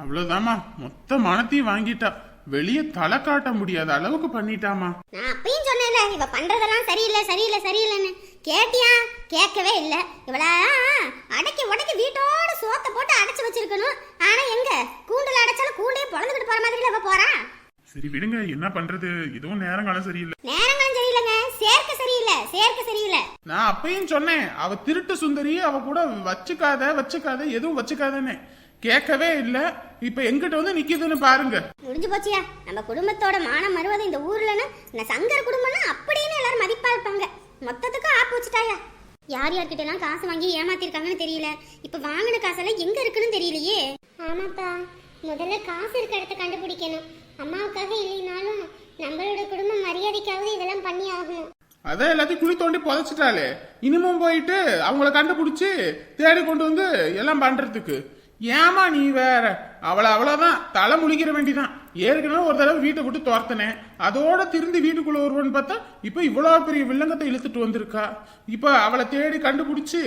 அவ்வளவுதாம்மா. மொத்த மனத்தையும் வாங்கிட்டா. வெளியே தலை காட்ட முடியாத அளவுக்கு பண்ணிட்டாமா நான் அப்பயும் சொன்னேன்ல இவ பண்றதெல்லாம் சரியில்லை சரியில்லை சரியில்லைன்னு. கேட்டியா? கேட்கவே இல்ல. இவளா அடக்கி உடக்கி வீட்டோட சோத்த போட்டு அடைச்சு வச்சிருக்கணும். ஆனா எங்க? கூண்டுல அடைச்சாலும் கூண்டே பொழந்துக்கிட்டு போற மாதிரி இவ போறா. சரி விடுங்க. என்ன பண்றது? இதுவும் நேரம் காலம் சரியில்லை. நேரங்களும் சரியில்லைங்க. சேர்க்க சரியில்லை சேர்க்க சரியில்லை. நான் அப்பயும் சொன்னேன். அவ திருட்டு சுந்தரி அவ கூட வச்சுக்காத வச்சுக்காத எதுவும் வச்சுக்காதன்னு. கேட்கவே இல்ல. இப்ப எங்கிட்ட வந்து நிக்குதுன்னு பாருங்க. முடிஞ்சு போச்சியா? நம்ம குடும்பத்தோட மானம் மறுவது இந்த ஊர்லன்னு இந்த சங்கர குடும்பம்னா அப்படின்னு எல்லாரும் மதிப்பா இருப்பாங்க. மொத்தத்துக்கும் ஆப்பு வச்சுட்டாயா? யார் யார்கிட்ட எல்லாம் காசு வாங்கி ஏமாத்திருக்காங்கன்னு தெரியல. இப்ப வாங்கின காசெல்லாம் எங்க இருக்குன்னு தெரியலையே. ஆமாப்பா. முதல்ல காசு இருக்க இடத்த கண்டுபிடிக்கணும். அம்மாவுக்காக இல்லைனாலும் நம்மளோட குடும்ப மரியாதைக்காவது இதெல்லாம் பண்ணி ஆகணும். அதான் எல்லாத்தையும் குழி தோண்டி புதைச்சிட்டாளே. இனிமும் போயிட்டு அவங்கள கண்டுபிடிச்சு தேடி கொண்டு வந்து எல்லாம் பண்றதுக்கு. ஏமா நீ வேற? அவளை அவ்வளோதான் தலை முழிக்கிற வேண்டிதான். ஏற்கனவே ஒரு தடவை வீட்டை விட்டு துரத்தினேன். அதோட திருந்தி வீட்டுக்குள்ள ஒருவன் பார்த்தா இப்போ இவ்வளோ பெரிய வில்லங்கத்தை இழுத்துட்டு வந்திருக்கா. இப்போ அவளை தேடி கண்டுபிடிச்சி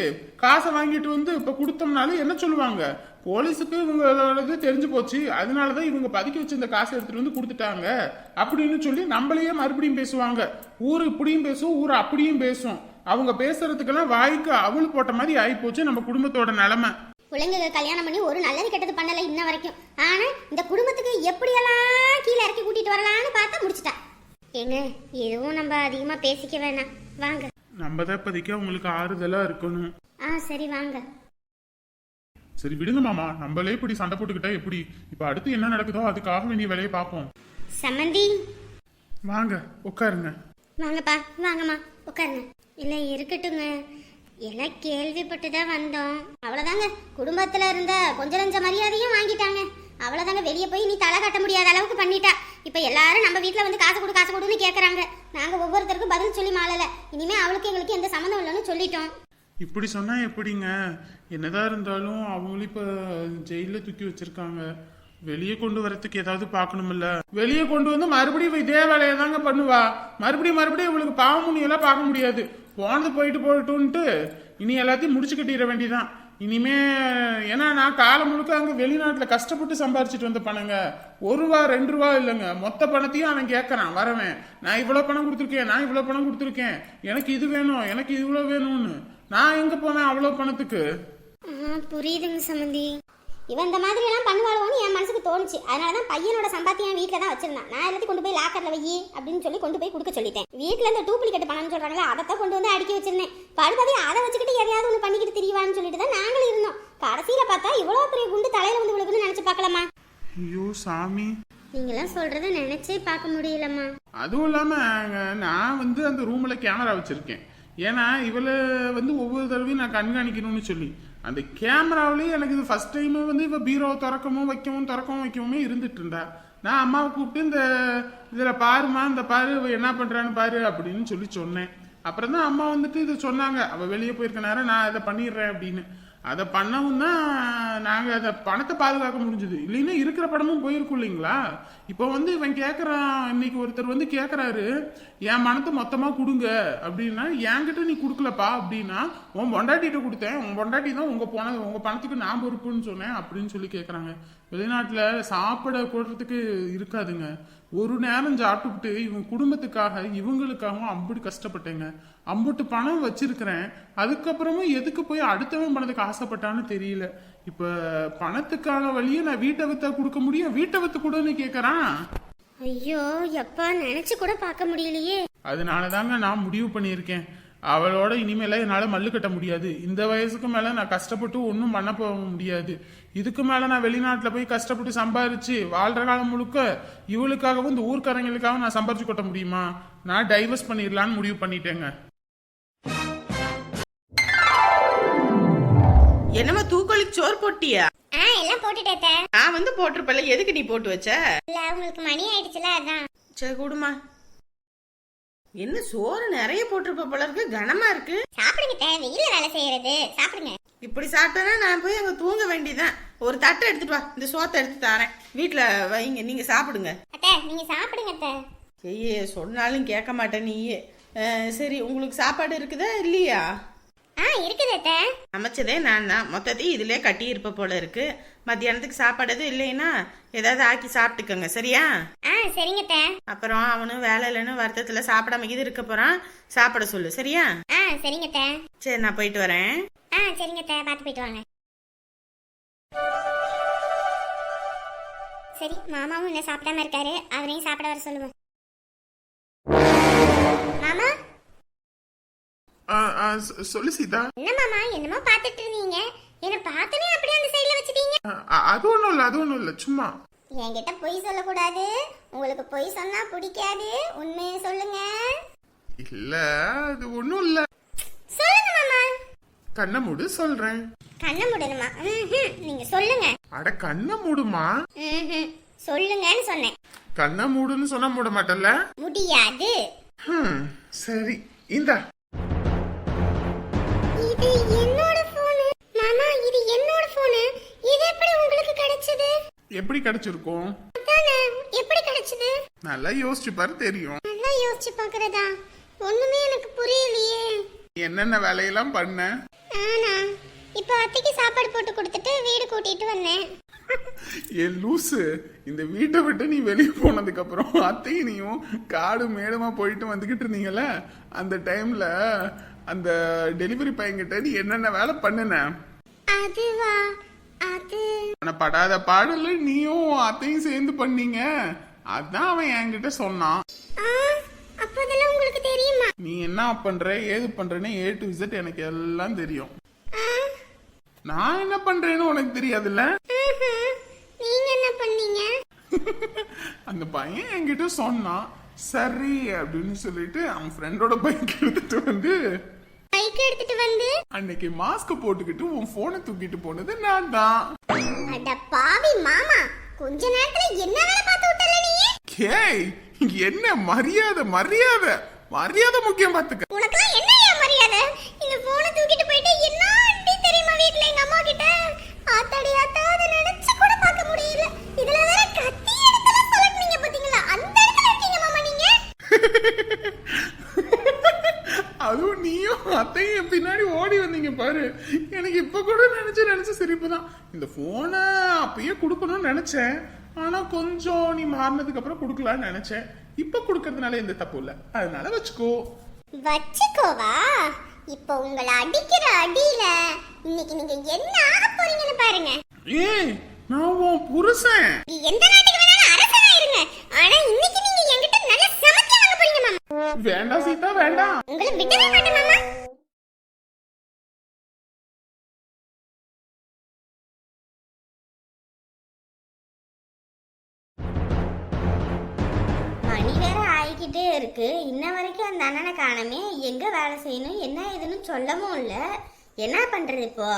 காசை வாங்கிட்டு வந்து இப்போ கொடுத்தோம்னாலும் என்ன சொல்லுவாங்க? போலீஸுக்கு இவங்களோடது தெரிஞ்சு போச்சு. அதனால தான் இவங்க பதுக்கி வச்சு இந்த காசை எடுத்துட்டு வந்து கொடுத்துட்டாங்க. அப்படின்னு சொல்லி நம்மளையே மறுபடியும் பேசுவாங்க. ஊர் இப்படியும் பேசும் ஊர் அப்படியும் பேசும். அவங்க பேசுறதுக்கெல்லாம் வாய்க்கு அவள் போட்ட மாதிரி ஆயிப்போச்சு நம்ம குடும்பத்தோட நிலமை. பிள்ளைங்க கல்யாணம் பண்ணி ஒரு நல்லது கெட்டது பண்ணல இன்ன வரைக்கும் ஆனா இந்த குடும்பத்துக்கு எப்படியெல்லாம் கீழே இறக்கி கூட்டிட்டு வரலாம்னு பார்த்தா முடிச்சிட்டா. ஏங்க எதுவும் நம்ம அதிகமா பேசிக்க வேணாம். வாங்க. நம்ம தான் இப்போதைக்கு அவங்களுக்கு ஆறுதலா இருக்கணும். ஆ சரி வாங்க. சரி விடுங்க மாமா. நம்மளே இப்படி சண்டை போட்டுக்கிட்டா எப்படி? இப்ப அடுத்து என்ன நடக்குதோ அதுக்காக வேண்டிய வேலையை பார்ப்போம். சம்மந்தி வாங்க உட்காருங்க. வாங்கப்பா வாங்கம்மா உட்காருங்க. இல்லை இருக்கட்டுங்க. எல்லாம் கேள்விப்பட்டு தான் வந்தோம். அவ்வளோதாங்க குடும்பத்தில் இருந்த கொஞ்ச நஞ்ச மரியாதையும் வாங்கிட்டாங்க. அவ்வளோதாங்க வெளியே போய் நீ தலை கட்ட முடியாத அளவுக்கு பண்ணிட்டா. இப்போ எல்லாரும் நம்ம வீட்டில் வந்து காசு கொடு காசு கொடுன்னு கேட்குறாங்க நாங்கள் ஒவ்வொருத்தருக்கும் பதில் சொல்லி மாளல. இனிமே அவளுக்கு எங்களுக்கு எந்த சம்மந்தம் இல்லைன்னு சொல்லிட்டோம். இப்படி சொன்னால் எப்படிங்க? என்னதான் இருந்தாலும் அவங்களும் இப்போ ஜெயிலில் தூக்கி வச்சுருக்காங்க. வெளியே கொண்டு வரத்துக்கு ஏதாவது பார்க்கணும்ல வெளியே கொண்டு வந்து மறுபடியும் இதே வேலையை தாங்க பண்ணுவா. மறுபடியும் மறுபடியும் இவளுக்கு பாவமுனி எல்லாம் பார்க்க முடியாது. போனது போயிட்டு போயிட்டுன்ட்டு இனி எல்லாத்தையும் முடிச்சு கட்டிட வேண்டியதான் இனிமே ஏன்னா நான் காலம் முழுக்க அங்கே வெளிநாட்டில் கஷ்டப்பட்டு சம்பாரிச்சிட்டு வந்த பணங்க. ஒரு ரூபா ரெண்டு ரூபா இல்லைங்க. மொத்த பணத்தையும் அவன் கேட்கறான். வரவன். நான் இவ்வளோ பணம் கொடுத்துருக்கேன். நான் இவ்வளோ பணம் கொடுத்துருக்கேன். எனக்கு இது வேணும். எனக்கு இவ்வளோ வேணும்னு. நான் எங்க போவேன் அவ்வளோ பணத்துக்கு? புரியுதுங்க சமந்தி. இவன் இந்த மாதிரி எல்லாம் பண்ணுவாளோன்னு என் மனசுக்கு தோணுச்சு. அதனால தான் பையனோட சம்பாத்தியம் வீட்டில் தான் வச்சிருந்தான். நான் எல்லாத்தையும் கொண்டு போய் லாக்கர்ல வை அப்படின்னு சொல்லி கொண்டு போய் கொடுக்க சொல்லிட்டேன். வீட்டில் இந்த டூப்ளிகேட் பணம்னு சொல்றாங்களே அதை கொண்டு வந்து அடுக்கி வச்சிருந்தேன். பழுததை அதை வச்சுக்கிட்டு எதையாவது ஒன்று பண்ணிக்கிட்டு திரிவான்னு சொல்லிட்டு தான் நாங்களும் இருந்தோம். கடைசியில் பார்த்தா இவ்வளோ பெரிய குண்டு தலையில வந்து விழுகுன்னு நினச்சி பார்க்கலாமா? ஐயோ சாமி. நீங்களாம் சொல்றத நினைச்சே பார்க்க முடியலம்மா. அதுவும் இல்லாம அங்க நான் வந்து அந்த ரூம்ல கேமரா வச்சிருக்கேன். ஏன்னா இவளை வந்து ஒவ்வொரு தடவையும் நான் கண்காணிக்கணும்னு சொல்லி. அந்த கேமராவிலேயே எனக்கு இது ஃபஸ்ட் டைமு வந்து இப்போ பீரோவை திறக்கவும் வைக்கவும் திறக்கவும் வைக்கவுமே இருந்துட்டு இருந்தா. நான் அம்மாவை கூப்பிட்டு இந்த இதில் பாருமா இந்த பாரு இவ என்ன பண்ணுறான்னு பாரு அப்படின்னு சொல்லி சொன்னேன். அப்புறம் தான் அம்மா வந்துட்டு இது சொன்னாங்க. அவள் வெளியே போயிருக்க நேரம் நான் இதை பண்ணிடுறேன் அப்படின்னு. அதை பண்ணவும் தான் நாங்கள் அதை பணத்தை பாதுகாக்க முடிஞ்சது. இல்லைன்னா இருக்கிற படமும் போயிருக்கும் இல்லைங்களா? இப்போ வந்து இவன் கேட்குறான் இன்னைக்கு ஒருத்தர் வந்து கேட்குறாரு என் பணத்தை மொத்தமாக கொடுங்க. அப்படின்னா என்கிட்ட நீ கொடுக்கலப்பா. அப்படின்னா உன் பொண்டாட்டிகிட்ட கொடுத்தேன். உன் பொண்டாட்டி தான் உங்கள் போன உங்கள் பணத்துக்கு நான் பொறுப்புன்னு சொன்னேன். அப்படின்னு சொல்லி கேட்குறாங்க வெளிநாட்டில் சாப்பிட போடுறதுக்கு இருக்காதுங்க. ஒரு நேரம் சாப்பிட்டுவிட்டு இவங்க குடும்பத்துக்காக இவங்களுக்காகவும் அம்புட்டு கஷ்டப்பட்டேங்க. அம்புட்டு பணம் வச்சிருக்கிறேன். அதுக்கப்புறமும் எதுக்கு போய் அடுத்தவன் பணத்துக்கு ஆசைப்பட்டான்னு தெரியல. இப்ப பணத்துக்கான வழியை நான் வீட்டை வித்தா கொடுக்க முடியும்? வீட்டை வித்து கூடன்னு கேக்குறான். ஐயோ எப்பா நினைச்சு கூட பார்க்க முடியலையே. அதனால தாங்க நான் முடிவு பண்ணியிருக்கேன். அவளோட இனிமேல என்னால் மல்லு கட்ட முடியாது. இந்த வயசுக்கு மேலே நான் கஷ்டப்பட்டு ஒன்றும் பண்ண போக முடியாது. இதுக்கு மேலே நான் வெளிநாட்டில் போய் கஷ்டப்பட்டு சம்பாரிச்சு வாழ்கிற காலம் முழுக்க இவளுக்காகவும் இந்த ஊர்க்காரங்களுக்காகவும் நான் சம்பாரிச்சு கொட்ட முடியுமா? நான் டைவர்ஸ் பண்ணிடலான்னு முடிவு பண்ணிட்டேங்க. என்னம்மா தூக்கொலிக்கு சோறு போட்டியா? ஆ எல்லாம் போட்டுட்டேன் நான் வந்து போட்டிருப்பல எதுக்கு நீ போட்டு வச்ச? இல்ல உங்களுக்கு மணி ஆயிடுச்சுல அதான். சரி கூடுமா என்ன சோறு நிறைய போட்டிருப்ப போல இருக்கு கனமா இருக்கு. சாப்பிடுங்க தே வெயில வேலை செய்யறது. சாப்பிடுங்க. இப்படி சாப்பிட்டேன்னா நான் போய் அங்க தூங்க வேண்டியதான் ஒரு தட்டை எடுத்துட்டு வா இந்த சோத்தை எடுத்து தரேன். வீட்டுல வைங்க நீங்க சாப்பிடுங்க. அத்தை நீங்க சாப்பிடுங்க அத்தை. ஐயே சொன்னாலும் கேட்க மாட்டேன் நீயே. சரி உங்களுக்கு சாப்பாடு இருக்குதா இல்லையா? ஆ இருக்குது அத்தை. சமைச்சதே நான் தான். மொத்தத்தையும் இதிலே கட்டி இருப்ப போல இருக்கு. மத்தியானத்துக்கு சாப்பாடு எதுவும் இல்லைன்னா ஏதாவது ஆக்கி சாப்பிட்டுக்கோங்க சரியா? ஆ சரிங்க அப்புறம் அவனும் வேலை இல்லைன்னு வருத்தத்தில் சாப்பிடாம இது இருக்க போகிறான் சாப்பிட சொல்லு சரியா? ஆ சரிங்க சரி நான் போயிட்டு வரேன். ஆ சரிங்க பார்த்து போயிட்டு வாங்க. சரி மாமாவும் இன்னும் சாப்பிடாம இருக்காரு. அவரையும் சாப்பிட வர சொல்லுவோம் மாமா? ஆ, ஆ, சொ- சொல்லு சீதா. என்ன மாமா? என்னமோ பார்த்துட்டு இருந்தீங்க. என்ன பார்த்தனே அப்படியே அந்த சைடுல வச்சிட்டீங்க. அது ஒன்றும் இல்லை அது ஒன்றும் இல்லை சும்மா. என்கிட்ட பொய் சொல்லக்கூடாது. உங்களுக்கு பொய் சொன்னா பிடிக்காது. உண்மையை சொல்லுங்க. இல்லை அது ஒன்றும் இல்லை. சொல்லுங்க மாமா. கண்ணை மூடு சொல்கிறேன் கண்ணை மூடணுமா. நீங்க சொல்லுங்க. அட கண்ணை மூடுமா. சொல்லுங்கன்னு சொன்னேன். கண்ணை மூடுன்னு சொன்னா மூட மாட்டல்ல முடியாது. சரி. இந்தா. இது என்னோட போனு மாமா இது என்னோட போனு இது எப்படி உங்களுக்கு கிடைச்சது? எப்படி கிடைச்சிருக்கும்? எப்படி கிடைச்சது? நல்லா யோசிச்சு பாரு தெரியும். நல்லா யோசிச்சு பார்க்கறதா ஒண்ணுமே எனக்கு புரியலையே. என்னென்ன வேலையெல்லாம் பண்ண? ஆனா இப்போ அத்தைக்கு சாப்பாடு போட்டு கொடுத்துட்டு வீடு கூட்டிட்டு வந்தேன். ஏ லூசு. இந்த வீட்டை விட்டு நீ வெளியே போனதுக்கு அப்புறம் அத்தையும் நீயும் காடு மேடமா போயிட்டு வந்துகிட்டு இருந்தீங்கல்ல? அந்த டைம்ல அந்த டெலிவரி பையன்கிட்ட நீ என்னென்ன வேலை பண்ணுன? அதுவா? படாத பாடல நீயும் அத்தையும் சேர்ந்து பண்ணீங்க. அதான் அவன் என்கிட்ட சொன்னான். நீ என்ன பண்ற ஏது பண்றேன்னு ஏ டு விசிட் எனக்கு எல்லாம் தெரியும். நான் என்ன பண்றேன்னு உனக்கு தெரியாதுல்ல. நீங்க என்ன பண்ணீங்க? அந்த பையன் என்கிட்ட சொன்னான் சரி அப்படின்னு சொல்லிட்டு அவன் ஃப்ரெண்டோட பைக் எடுத்துட்டு வந்து பைக் எடுத்துட்டு வந்து அன்னைக்கு மாஸ்க் போட்டுக்கிட்டு உன் போனை தூக்கிட்டு போனது நான் தான் அட பாவி மாமா கொஞ்ச நேரத்துல என்ன வேலை பார்த்து விட்டல நீ? கேய் என்ன மரியாதை மரியாதை? மரியாதை முக்கியம் பாத்துக்க உனக்கெல்லாம் என்ன ஏன் மரியாதை? இந்த போனை தூக்கிட்டு போயிட்டு என்ன அடி தெரியுமா வீட்ல எங்க அம்மா கிட்ட? ஆத்தாடி ஆத்தா அதை நினைச்சு கூட பார்க்க முடியல. இதுல வேற கத்தி எடுத்துல சொல்லட்டீங்க பாத்தீங்களா? அந்த இடத்துல இருக்கீங்க மாமா நீங்க? அதுவும் நீயும் அத்தையும் என் பின்னாடி ஓடி வந்தீங்க பாரு. எனக்கு இப்ப கூட நினைச்சு நினைச்சு சிரிப்பு தான். இந்த போனை அப்பயே கொடுக்கணும்னு நினைச்சேன். ஆனா கொஞ்சம் நீ மாறினதுக்கு அப்புறம் கொடுக்கலாம்னு நினைச்சேன். இப்ப கொடுக்கறதுனால எந்த தப்பு இல்ல. அதனால வச்சுக்கோ. வச்சுக்கோவா? இப்போ உங்களை அடிக்கிற அடியில இன்னைக்கு நீங்க என்ன ஆக போறீங்கன்னு பாருங்க. ஏய் நான் உன் புருஷன். நீ எந்த நாட்டுக்கு வேணாலும் அரசனா இருங்க. ஆனா இன்னைக்கு நீங்க என்கிட்ட நல்ல சமைச்சு வாங்க போறீங்க மாமா. வேண்டாம் சீதா வேண்டாம். உங்களை மாட்டேன் மணி வேற ஆகிக்கிட்டே இருக்கு. இன்ன வரைக்கும் அந்த அண்ணனை காணமே. எங்க வேலை செய்யணும் என்ன ஏதுன்னு சொல்லவும் இல்ல. என்ன பண்றது இப்போ?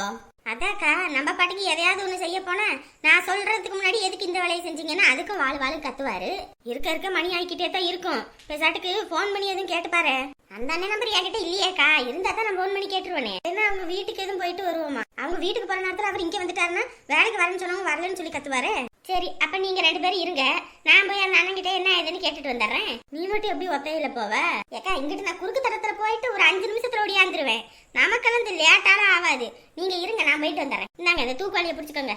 அதாக்கா நம்ம பாட்டுக்கு எதையாவது ஒண்ணு செய்ய போனா நான் சொல்றதுக்கு முன்னாடி எதுக்கு இந்த வேலையை செஞ்சீங்கன்னா அதுக்கும் வாழ் வாழ் கத்துவாரு. இருக்க இருக்க மணி ஆகிக்கிட்டே தான் இருக்கும். பேசாட்டுக்கு ஃபோன் பண்ணி எதுவும் கேட்டுப்பாரு அந்த அண்ணன் நம்பர் என்கிட்ட இல்லையேக்கா. இருந்தா தான் நான் ஃபோன் பண்ணி கேட்டுருவேனே. ஏன்னா அவங்க வீட்டுக்கு எதுவும் போயிட்டு வருவோமா? அவங்க வீட்டுக்கு போற நேரத்துல அவர் இங்கே வந்துட்டாருன்னா வேலைக்கு வரேன்னு சொன்னவங்க வரலன்னு சொல்லி கத்துவாரு? சரி அப்ப நீங்க ரெண்டு பேரும் இருங்க. நான் போய் அந்த அண்ணன் கிட்ட என்ன ஏதுன்னு கேட்டுட்டு வந்துடுறேன். நீ மட்டும் எப்படி ஒத்தையில போவ? ஏக்கா இங்கிட்டு நான் குறுக்கு தரத்துல போயிட்டு ஒரு அஞ்சு நிமிஷத்துல ஓடியாந்துருவேன். நமக்கெல்லாம் இந்த லேட்டாலாம் ஆகாது. நீங்க இருங்க நான் போயிட்டு வந்துடுறேன். இந்தாங்க இந்த தூக்குவாளியை பிடிச்சிக்கோங்க.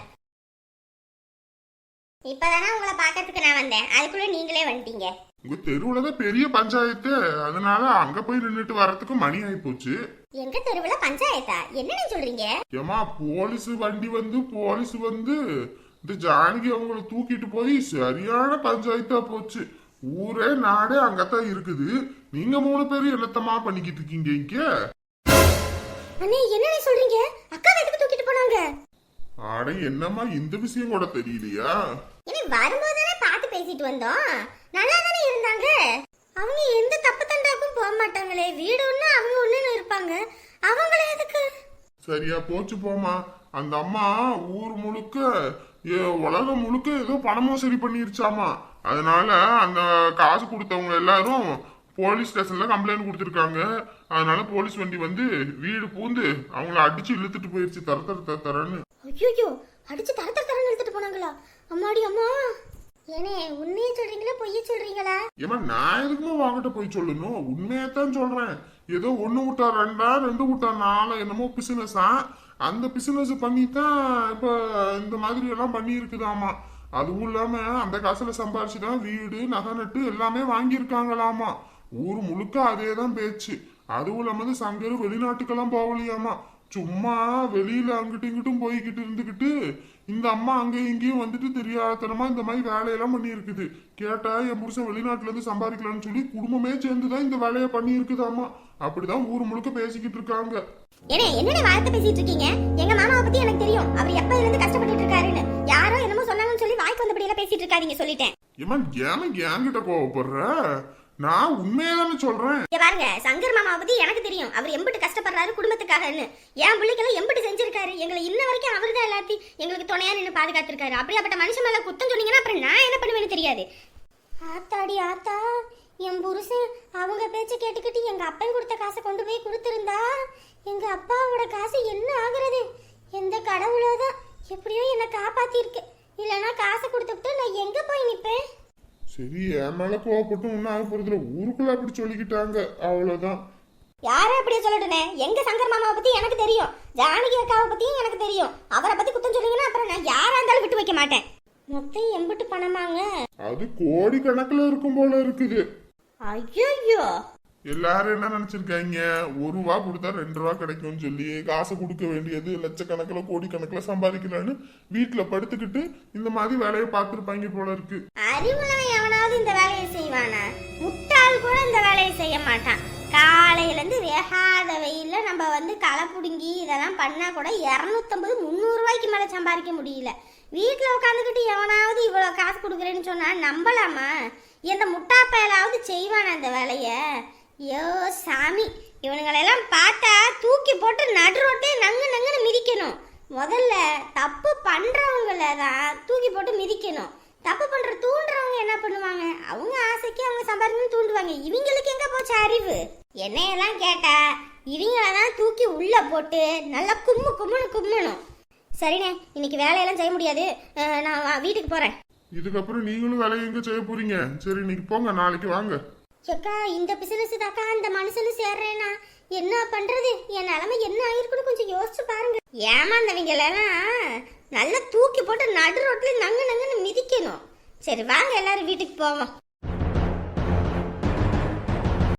இப்பதானே உங்களை பார்க்கறதுக்கு நான் வந்தேன். அதுக்குள்ள நீங்களே வந்துட்டீங்க. உங்க தெருவுல தான் பெரிய பஞ்சாயத்து. அதனால அங்க போய் நின்னுட்டு வர்றதுக்கு மணி ஆயி போச்சு. எங்க தெருவுல பஞ்சாயத்தா? என்னன்னு சொல்றீங்க? ஏமா போலீஸ் வண்டி வந்து போலீஸ் வந்து. இந்த ஜானகி அவங்கள தூக்கிட்டு போய் சரியான பஞ்சாயத்தா போச்சு. ஊரே நாடே அங்கதான் இருக்குது. நீங்க மூணு பேரும் என்னத்தமா பண்ணிக்கிட்டு இருக்கீங்க இங்க? அண்ணே என்னன்னு சொல்றீங்க? அக்கா எதுக்கு தூக்கிட்டு போனாங்க? ஆட என்னம்மா இந்த விஷயம் கூட தெரியலையா? வரும்போது பேசிட்டு வந்தோம். நல்லா தானே இருந்தாங்க? அவங்க எந்த தப்பு தண்டாக்கும் போக மாட்டாங்களே. வீடு ஒண்ணு அவங்க ஒண்ணுன்னு இருப்பாங்க. அவங்கள எதுக்கு? சரியா போச்சு போமா அந்த அம்மா ஊர் முழுக்க ஏ, உலகம் முழுக்க ஏதோ பணமும் சரி பண்ணிருச்சாமா. அதனால அந்த காசு கொடுத்தவங்க எல்லாரும் போலீஸ் ஸ்டேஷன்ல கம்ப்ளைண்ட் கொடுத்துருக்காங்க. அதனால போலீஸ் வண்டி வந்து வீடு பூந்து அவங்கள அடிச்சு இழுத்துட்டு போயிருச்சு. தர தர தர தரன்னு. ஐயோ அடிச்சு தர தர தரன்னு எடுத்துட்டு போனாங்களா? அம்மாடி அம்மா. ஏனே உண்மையை சொல்றீங்களா பொய்ய சொல்றீங்களா? ஏமா நான் எதுக்குமா வாங்கிட்ட போய் சொல்லணும்? உண்மையத்தான் சொல்றேன். ஏதோ ஒண்ணு விட்டா ரெண்டா ரெண்டு விட்டா நாலு என்னமோ பிசினஸா அந்த பிசினஸ் பண்ணி தான் இப்ப இந்த மாதிரி எல்லாம் பண்ணி இருக்குதாமா அதுவும் இல்லாம அந்த காசுல சம்பாரிச்சு தான் வீடு நகை நட்டு எல்லாமே வாங்கியிருக்காங்களாமா. ஊர் முழுக்க அதே தான் பேச்சு. அதுவும் இல்லாம சங்கர் வெளிநாட்டுக்கெல்லாம் போகலையாமா. சும்மா வெளியில அங்கிட்டும் இங்கிட்டும் போய்கிட்டு இருந்துகிட்டு இந்த அம்மா அங்க இங்கேயும் வந்துட்டு தெரியாதனமா இந்த மாதிரி வேலையெல்லாம் பண்ணி இருக்குது கேட்டா என் புருஷன் வெளிநாட்டுல இருந்து சம்பாதிக்கலாம்னு சொல்லி குடும்பமே சேர்ந்துதான் இந்த வேலையை பண்ணி இருக்குதாமா அப்படிதான் ஊர் முழுக்க பேசிக்கிட்டு இருக்காங்க. ஏனே என்னடா வார்த்தை பேசிட்டு இருக்கீங்க? எங்க மாமாவை பத்தி எனக்கு தெரியும். அவர் எப்ப இருந்து கஷ்டப்பட்டுட்டு இருக்காருன்னு. யாரோ என்னமோ சொன்னாங்கன்னு சொல்லி வாய்க்கு வந்தபடி எல்லாம் பேசிட்டு இருக்காதீங்க சொல்லிட்டேன். ஏமா ஏன் என்கிட்ட கோவப்படுற? நான் உண்மையதானே சொல்றேன். இங்க பாருங்க சங்கர் மாமா பத்தி எனக்கு தெரியும். அவர் எம்பிட்டு கஷ்டப்படுறாரு குடும்பத்துக்காகன்னு. என் பிள்ளைக்கெல்லாம் எம்பிட்டு செஞ்சிருக்காரு. எங்களை இன்ன வரைக்கும் அவர் தான் எல்லாத்தையும் எங்களுக்கு துணையா நின்று பாதுகாத்திருக்காரு. அப்படியாப்பட்ட மனுஷன் மேல குத்தம் சொன்னீங்கன்னா அப்புறம் நான் என்ன பண்ணுவேன்னு தெரியாது. ஆத்தாடி ஆத்தா என் புருஷன் அவங்க பேச்ச கேட்டுக்கிட்டு எங்க அப்பன் கொடுத்த காசை கொண்டு போய் கொடுத்துருந்தா எங்க அப்பாவோட காசு என்ன ஆகுறது? எந்த கடவுளோ தான் எப்படியோ என்னை காப்பாத்திருக்கு இல்லைன்னா காசை கொடுத்துட்டு நான் எங்க போய் நிப்பேன் சரி என் மேல கோவப்பட்டு ஒன்னும் ஆக போறதுல ஊருக்குள்ள அப்படி சொல்லிக்கிட்டாங்க. அவ்வளவுதான். யாரை அப்படியே சொல்லட்டுனே? எங்க சங்கர் மாமாவை பத்தி எனக்கு தெரியும். ஜானகி அக்காவை பத்தியும் எனக்கு தெரியும். அவரை பத்தி குத்தம் சொன்னீங்கன்னா அப்புறம் நான் யாரா இருந்தாலும் விட்டு வைக்க மாட்டேன். மொத்தம் எம்பிட்டு பணமாங்க. அது கோடி கணக்குல இருக்கும் போல இருக்குது. ஐயோ எல்லாரும் என்ன நினைச்சிருக்காங்க? ஒரு ரூபா கொடுத்தா ரெண்டு ரூபா கிடைக்கும்னு சொல்லி காசை கொடுக்க வேண்டியது லட்சக்கணக்கில் கோடி கணக்கில் சம்பாதிக்கலான்னு வீட்டில் படுத்துக்கிட்டு இந்த மாதிரி வேலையை பார்த்துருப்பாங்க போல இருக்கு. அறிவுலாம் எவனாவது இந்த வேலையை செய்வானா? முட்டாள் கூட இந்த வேலையை செய்ய மாட்டான். காலையில இருந்து வேகாத வெயிலில் நம்ம வந்து களை புடுங்கி இதெல்லாம் பண்ணா கூட இரநூத்தம்பது முந்நூறு ரூபாய்க்கு மேல சம்பாதிக்க முடியல. வீட்டில் உட்காந்துக்கிட்டு எவனாவது இவ்வளோ காசு கொடுக்குறேன்னு சொன்னா நம்பலாமா? எந்த முட்டா பயலாவது செய்வானா இந்த வேலையை? ஐயோ சாமி. இவனுங்களெல்லாம் பார்த்தா தூக்கி போட்டு நடு ரோட்டே நங்கு நங்குன்னு மிதிக்கணும். முதல்ல தப்பு பண்ணுறவங்கள தான் தூக்கி போட்டு மிதிக்கணும். தப்பு பண்ணுற தூண்டுறவங்க என்ன பண்ணுவாங்க? அவங்க ஆசைக்கு அவங்க சம்பாதிக்கணும்னு தூண்டுவாங்க. இவங்களுக்கு எங்கே போச்சு அறிவு? என்னையெல்லாம் கேட்டா இவங்கள தான் தூக்கி உள்ளே போட்டு நல்லா கும்மு கும்முன்னு கும்மணும். சரிண்ணே இன்னைக்கு வேலையெல்லாம் செய்ய முடியாது. நான் வீட்டுக்கு போகிறேன் இதுக்கப்புறம் நீங்களும் வேலையை எங்கே செய்ய போறீங்க? சரி இன்னைக்கு போங்க நாளைக்கு வாங்க. அக்கா இந்த பிசினஸ் தாக்கா அந்த மனுஷனு சேர்றேனா என்ன பண்றது? என் நிலைமை என்ன ஆயிருக்குன்னு கொஞ்சம் யோசிச்சு பாருங்க. ஏமாந்தவங்களெல்லாம் நல்லா தூக்கி போட்டு நடு ரோட்ல நங்கு நங்குன்னு மிதிக்கணும். சரி வாங்க எல்லாரும் வீட்டுக்கு போவோம்.